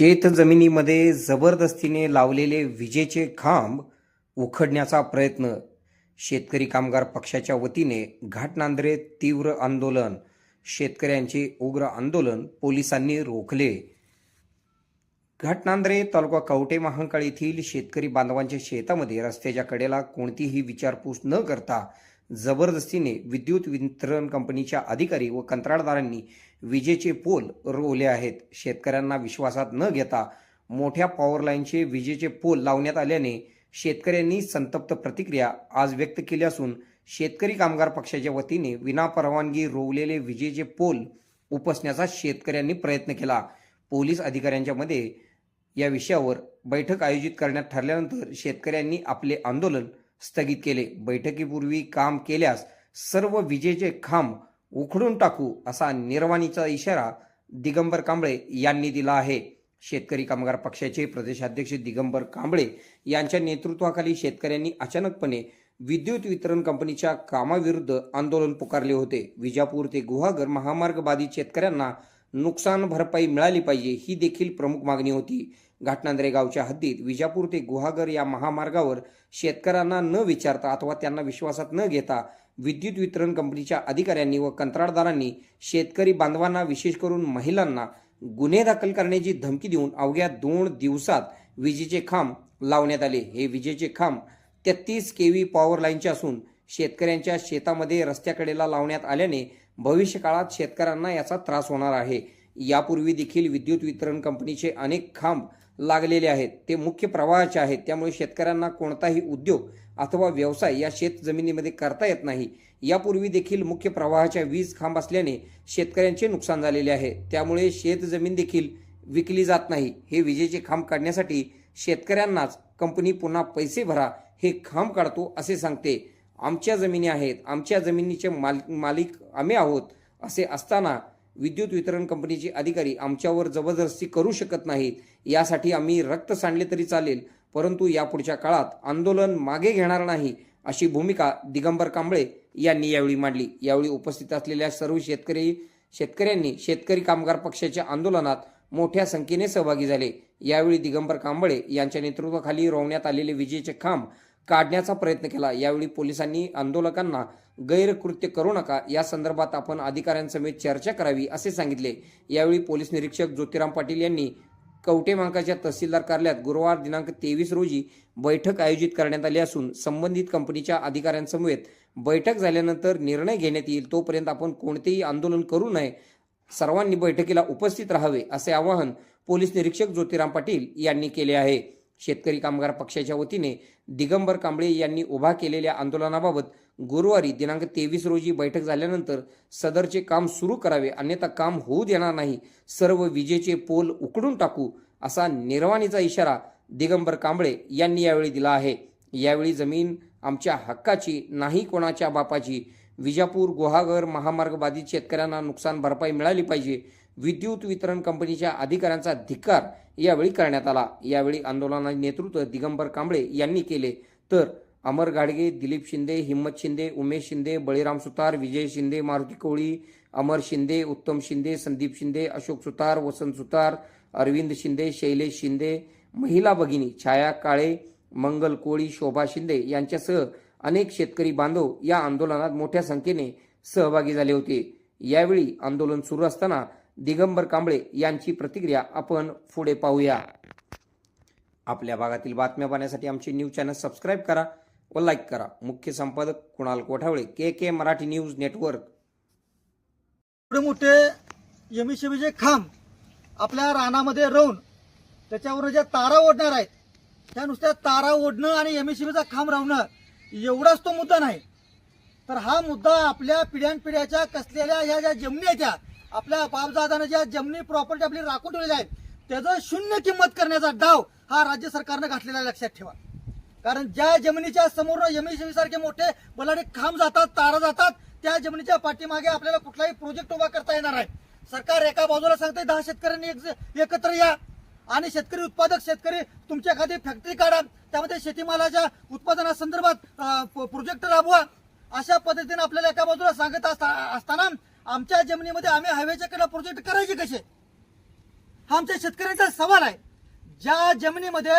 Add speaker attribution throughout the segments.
Speaker 1: शेत जमिनीमध्ये जबरदस्तीने लावलेले विजेचे खांब उखडण्याचा प्रयत्न. शेतकरी कामगार पक्षाच्या वतीने घाटनांद्रे तीव्र आंदोलन. शेतकऱ्यांचे उग्र आंदोलन पोलिसांनी रोखले. घाटनांद्रे तालुका कवटे महांकाळ येथील शेतकरी बांधवांच्या शेतामध्ये रस्त्याच्या कडेला कोणतीही विचारपूस न करता जबरदस्तीने विद्युत वितरण कंपनीच्या अधिकारी व कंत्राटदारांनी विजेचे पोल रोवले आहेत. शेतकऱ्यांना विश्वासात न घेता मोठ्या पॉवरलाईनचे विजेचे पोल लावण्यात आल्याने शेतकऱ्यांनी संतप्त प्रतिक्रिया आज व्यक्त केली असून शेतकरी कामगार पक्षाच्या वतीने विनापरवानगी रोवलेले विजेचे पोल उपसण्याचा शेतकऱ्यांनी प्रयत्न केला. पोलीस अधिकाऱ्यांच्या मध्ये या विषयावर बैठक आयोजित करण्यात ठरल्यानंतर शेतकऱ्यांनी आपले आंदोलन स्थगित केले. बैठकीपूर्वी काम केल्यास सर्व विजेचे खांब उखडून टाकू असा निर्वाणीचा इशारा दिगंबर कांबळे यांनी दिला आहे. शेतकरी कामगार पक्षाचे प्रदेशाध्यक्ष दिगंबर कांबळे यांच्या नेतृत्वाखाली शेतकऱ्यांनी अचानकपणे विद्युत वितरण कंपनीच्या कामाविरुद्ध आंदोलन पुकारले होते. विजापूर ते गुहागर महामार्ग बाधित शेतकऱ्यांना नुकसान भरपाई मिळाली पाहिजे ही देखील प्रमुख मागणी होती. घाटनांद्रे गावच्या हद्दीत विजापूर ते गुहागर या महामार्गावर शेतकऱ्यांना न विचारता अथवा त्यांना विश्वासात न घेता विद्युत वितरण कंपनीच्या अधिकाऱ्यांनी व कंत्राटदारांनी शेतकरी बांधवांना विशेष करून महिलांना गुन्हे दाखल करण्याची धमकी देऊन अवघ्या दोन दिवसात विजेचे खांब लावण्यात आले. हे विजेचे खांब तेहतीस के व्ही पॉवर लाईनचे असून शेतकऱ्यांच्या शेतामध्ये रस्त्याकडेला लावण्यात आल्याने भविष्य काळात शेतकऱ्यांना याचा त्रास होणार आहे. यापूर्वी देखील विद्युत वितरण कंपनीचे अनेक खांब लागलेले आहेत. ते मुख्य प्रवाहाचे आहेत. त्यामुळे शेतकऱ्यांना कोणताही उद्योग अथवा व्यवसाय या शेत जमिनीमध्ये करता येत नाही. यापूर्वी देखील मुख्य प्रवाहाच्या वीज खांब असल्याने शेतकऱ्यांचे नुकसान झालेले आहे. त्यामुळे शेत जमीन देखील विकली जात नाही. हे विजेचे खांब काढण्यासाठी शेतकऱ्यांनाच कंपनी पुन्हा पैसे भरा हे खांब काढतो असे सांगते. आमच्या जमिनी आहेत. आमच्या जमिनीचे माल मालिक आम्ही आहोत असे असताना विद्युत वितरण कंपनीचे अधिकारी आमच्यावर जबरदस्ती करू शकत नाहीत. यासाठी आम्ही रक्त सांडले तरी चालेल परंतु यापुढच्या काळात आंदोलन मागे घेणार नाही अशी भूमिका दिगंबर कांबळे यांनी यावेळी मांडली. यावेळी उपस्थित असलेल्या सर्व शेतकरी शेतकऱ्यांनी शेतकरी कामगार पक्षाच्या आंदोलनात मोठ्या संख्येने सहभागी झाले. यावेळी दिगंबर कांबळे यांच्या नेतृत्वाखाली रोवण्यात आलेले विजेचे खांब काढण्याचा प्रयत्न केला. यावेळी पोलिसांनी आंदोलकांना गैरकृत्य करू नका या संदर्भात आपण अधिकाऱ्यांसमेत चर्चा करावी असे सांगितले. यावेळी पोलीस निरीक्षक ज्योतिराम पाटील यांनी कवटेमांकाच्या तहसीलदार कार्यालयात गुरुवार दिनांक तेवीस रोजी बैठक आयोजित करण्यात आली असून संबंधित कंपनीच्या अधिकाऱ्यांसमवेत बैठक झाल्यानंतर निर्णय घेण्यात येईल तोपर्यंत आपण कोणतेही आंदोलन करू नये. सर्वांनी बैठकीला उपस्थित राहावे असे आवाहन पोलीस निरीक्षक ज्योतिराम पाटील यांनी केले आहे. शेतकरी कामगार पक्षाच्या वतीने दिगंबर कांबळे यांनी उभा केलेल्या आंदोलनाबाबत गुरुवारी दिनांक तेवीस रोजी बैठक झाल्यानंतर सदरचे काम सुरू करावे अन्यथा काम होऊ देणार नाही सर्व विजेचे पोल उकडून टाकू असा निर्वाणीचा इशारा दिगंबर कांबळे यांनी यावेळी दिला आहे. यावेळी जमीन आमच्या हक्काची नाही कोणाच्या बापाची विजापूर गुहागर महामार्ग बाधित शेतकऱ्यांना नुकसान भरपाई मिळाली पाहिजे विद्युत वितरण कंपनीच्या अधिकाऱ्यांचा धिक्कार यावेळी करण्यात आला. यावेळी आंदोलनाचे नेतृत्व दिगंबर कांबळे यांनी केले. तर अमर गाडगे दिलीप शिंदे हिम्मत शिंदे उमेश शिंदे बळीराम सुतार विजय शिंदे मारुती कोळी अमर शिंदे उत्तम शिंदे संदीप शिंदे अशोक सुतार वसंत सुतार अरविंद शिंदे शैलेश शिंदे महिला भगिनी छाया काळे मंगल कोळी शोभा शिंदे यांच्यासह अनेक शेतकरी बांधव या आंदोलनात मोठ्या संख्येने सहभागी झाले होते. यावेळी आंदोलन सुरू असताना दिगंबर कांबळे यांची प्रतिक्रिया आपण पुढे पाहूया. आपल्या भागातील बातम्या पाहण्यासाठी आमचे न्यूज चॅनल सबस्क्राईब करा व लाईक करा. मुख्य संपादक Kunal Kothawale K K Marathi news network.
Speaker 2: एवढे मोठे एमएससीबीचे खांब आपल्या रानामध्ये राहून त्याच्यावर ज्या तारा ओढणार आहेत त्या नुसत्या तारा ओढणं आणि एमएससीबीचा खांब राहणं एवढाच तो मुद्दा नाही. तर हा मुद्दा आपल्या पिढ्यानपिढ्याच्या कसलेल्या ह्या ज्या जमिनी आहेत त्या आपल्या बापदादानं ज्या जमिनी प्रॉपर्टी आपली राखून ठेवलेल्या आहेत त्याचं शून्य किंमत करण्याचा डाव हा राज्य सरकारनं घातलेला आहे, लक्षात ठेवा. कारण ज्या जमिनीच्या समोर एमएससीबी सारखे मोठे बलाडे खांब जातात तारा जातात त्या जमिनीच्या पाठीमागे आपल्याला कुठलाही प्रोजेक्ट उभा करता येणार आहे सरकार एका बाजूला सांगते दहा शेतकऱ्यांनी एकत्र या आणि शेतकरी उत्पादक शेतकरी तुमच्या एखादी फॅक्टरी काढा. त्यामध्ये शेतीमालाच्या उत्पादनासंदर्भात प्रोजेक्ट राबवा. अशा पद्धतीने आपल्याला एका बाजूला सांगत असता- असताना आमच्या जमिनीमध्ये आम्ही हायवेच्या कडे प्रोजेक्ट करायचे कसे? हा आमच्या शेतकऱ्यांचा सवाल आहे. ज्या जमिनीमध्ये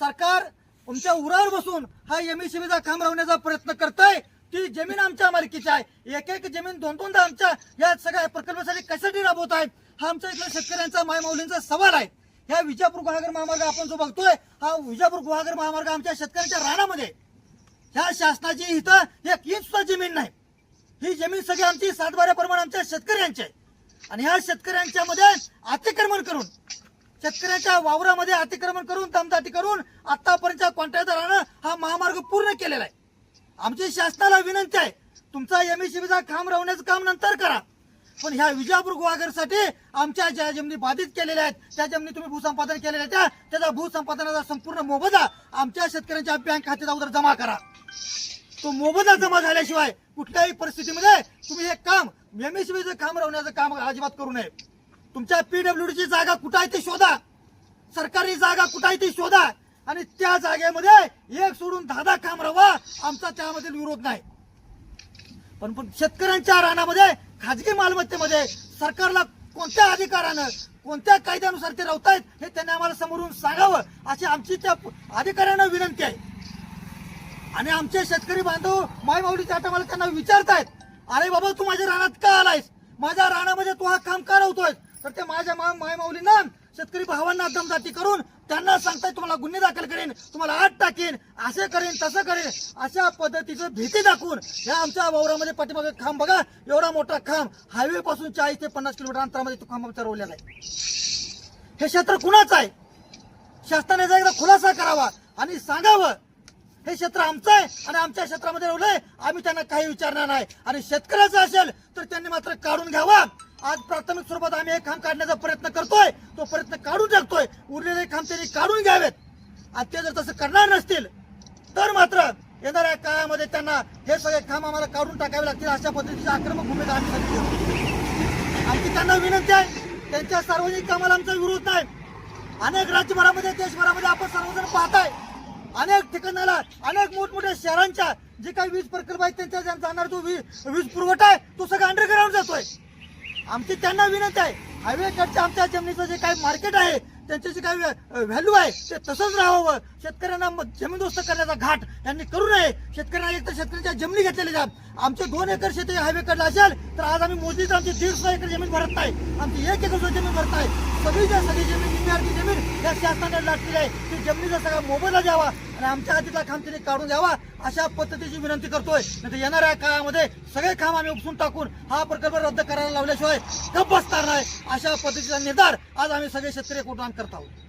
Speaker 2: सरकार तुमच्या उरावर बसून हा एमएससीबीचा काम राहण्याचा प्रयत्न करतोय ती जमीन आमच्या मालकीची आहे. एक एक जमीन दोन दोनदा आमच्या या सगळ्या प्रकल्पासाठी कशासाठी राबवत आहे? हा आमच्या इथल्या शेतकऱ्यांचा मायमाऊलींचा सवाल आहे. ह्या विजापूर गुहागर महामार्ग आपण जो बघतोय हा विजापूर गुहागर महामार्ग आमच्या शेतकऱ्यांच्या रानामध्ये. ह्या शासनाची इथं एक इंच सुद्धा जमीन नाही. ही जमीन सगळी आमची सातबाऱ्याप्रमाणे आमच्या शेतकऱ्यांची आहे. आणि ह्या शेतकऱ्यांच्या मध्ये अतिक्रमण करून शेतकऱ्यांच्या वावरामध्ये अतिक्रमण करून दमदाटी करून आतापर्यंत कॉन्ट्रॅक्टरानं हा महामार्ग पूर्ण केलेला आहे. आमची शासनाला विनंती आहे तुमचा एमएसीबीचा काम राहण्याचं काम नंतर करा. पण ह्या विजापूर गुहागरसाठी आमच्या ज्या जमिनी बाधित केलेल्या आहेत त्या जमिनी तुम्ही भूसंपादन केलेल्या त्या त्याचा भूसंपादनाचा संपूर्ण मोबदला आमच्या शेतकऱ्यांच्या बँक खात्यात अगोदर जमा करा. तो मोबदला जमा झाल्याशिवाय कुठल्याही परिस्थितीमध्ये तुम्ही हे काम एमएसबीचं काम राहण्याचं काम अजिबात करू नये. तुमच्या पीडब्ल्यूडीची जागा कुठं आहे ती शोधा. सरकारी जागा कुठं आहे ती शोधा. आणि त्या जागेमध्ये एक सोडून दहा दहा काम राहावा आमचा त्यामधील विरोध नाही. पण पण शेतकऱ्यांच्या रानामध्ये खाजगी मालमत्तेमध्ये सरकारला कोणत्या अधिकारानं कोणत्या कायद्यानुसार ते राहतायत हे त्यांनी आम्हाला समोरून सांगावं अशी आमची त्या अधिकाऱ्यांना विनंती आहे. आणि आमचे शेतकरी बांधव माय माऊलीच्या मला त्यांना विचारतायत अरे बाबा तू माझ्या रानात का आलायस? माझ्या रानामध्ये तू हा काम का राहतोय तर ते माझ्या मा- माय माऊलींना शेतकरी भावांना दमदाटी करून त्यांना सांगताय तुम्हाला गुन्हे दाखल करेन तुम्हाला आत टाकेन असे करेन तसं करेन अशा पद्धतीचं भीती दाखवून ह्या आमच्या वावरामध्ये पाठीमागे खांब बघा एवढा मोठा खांब. हायवे पासून चाळीस ते पन्नास किलोमीटर अंतरामध्ये तो खांब आमचा रोवलेला आहे. हे क्षेत्र कुणाचं आहे? शासनाने जर एकदा खुलासा करावा आणि सांगावं. हे क्षेत्र आमचं आहे आणि आमच्या क्षेत्रामध्ये रोवलंय आम्ही त्यांना काही विचारणार नाही. आणि शेतकऱ्याचं असेल तर त्यांनी मात्र काढून घ्यावा. आज प्राथमिक स्वरूपात आम्ही हे खांब काढण्याचा प्रयत्न करतोय. तो प्रयत्न काढून टाकतोय. उरलेले खांब त्यांनी काढून घ्यावेत. आणि ते जर तसं करणार नसतील तर मात्र येणाऱ्या काळामध्ये त्यांना हे सगळे खांब आम्हाला काढून टाकावे लागतील अशा पद्धतीची आक्रमक भूमिका आम्ही सध्या आमची त्यांना विनंती आहे त्यांच्या सार्वजनिक कामाला आमचा विरोध नाही. अनेक राज्यभरामध्ये देशभरामध्ये आपण सर्वजण पाहताय. अनेक ठिकाणाला अनेक मोठमोठ्या शहरांच्या जे काही वीज प्रकल्प आहेत त्यांच्या ज्या जाणार जो वीज वीज पुरवठा आहे तो सगळा अंडरग्राऊंड जातोय. आमची त्यांना विनंती आहे हायवेकडच्या आमच्या जमिनीचं जे काही मार्केट आहे त्यांचे जे काही व्हॅल्यू आहे ते तसंच राहावं. शेतकऱ्यांना जमीन जमीनदोस्त करण्याचा घाट यांनी करू नये. शेतकऱ्यांना एक तर शेतकऱ्यांच्या जमिनी घेतलेल्या आहेत आमचे दोन एकर शेती हायवेकडला असेल तर आज आम्ही मोजली आमची दीड एकर जमीन भरत नाही. आमची एक एकर जमीन भरत नाही. सगळीच्या सगळी जमीन निम्मी जमीन या शासनाने लाटलेली आहे. ती जमिनीचा सगळा मोबदला द्यावा. आणि आमच्या हातीतला खांब त्यांनी काढून द्यावा अशा पद्धतीची विनंती करतोय. नाही येणाऱ्या काळामध्ये सगळे खांब आम्ही उपसून टाकून हा प्रकल्प रद्द करायला लावल्याशिवाय गप्प बसणार नाही. अशा पद्धतीचा निर्धार आज आम्ही सगळे शेतकरी कुटुंब करत आहोत.